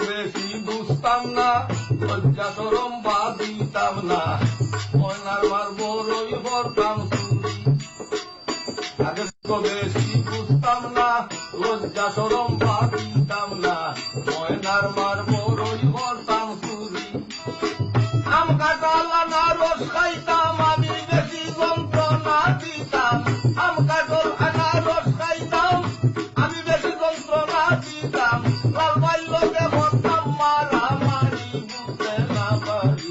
বেশি বুঝতাম না, লজ্জা সরম বা দিতাম না। ময়নার মার বড়ই ভরতাম চুরি। আগে তো বুঝতাম না, লজ্জা সরম বা দিতাম না। ময়নার মার বড়ই ভরতাম চুরি। আম কাটালা না রস খাইতাম, আমি বেশি যন্ত্রণা দিতাম। আম কাটল আনা রস খাইতাম, আমি দিতাম লাল বাল্যকে ভরতাম মারা মারি বুঝতে না পারি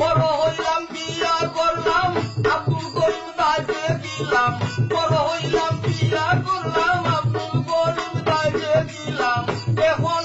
বড় হইলাম, বিয়া করলাম আব্দুল করিম দাইতে দিলাম। বড় হইলাম, বিয়া করলাম আব্দুল করিম দাইতে দিলাম। এখন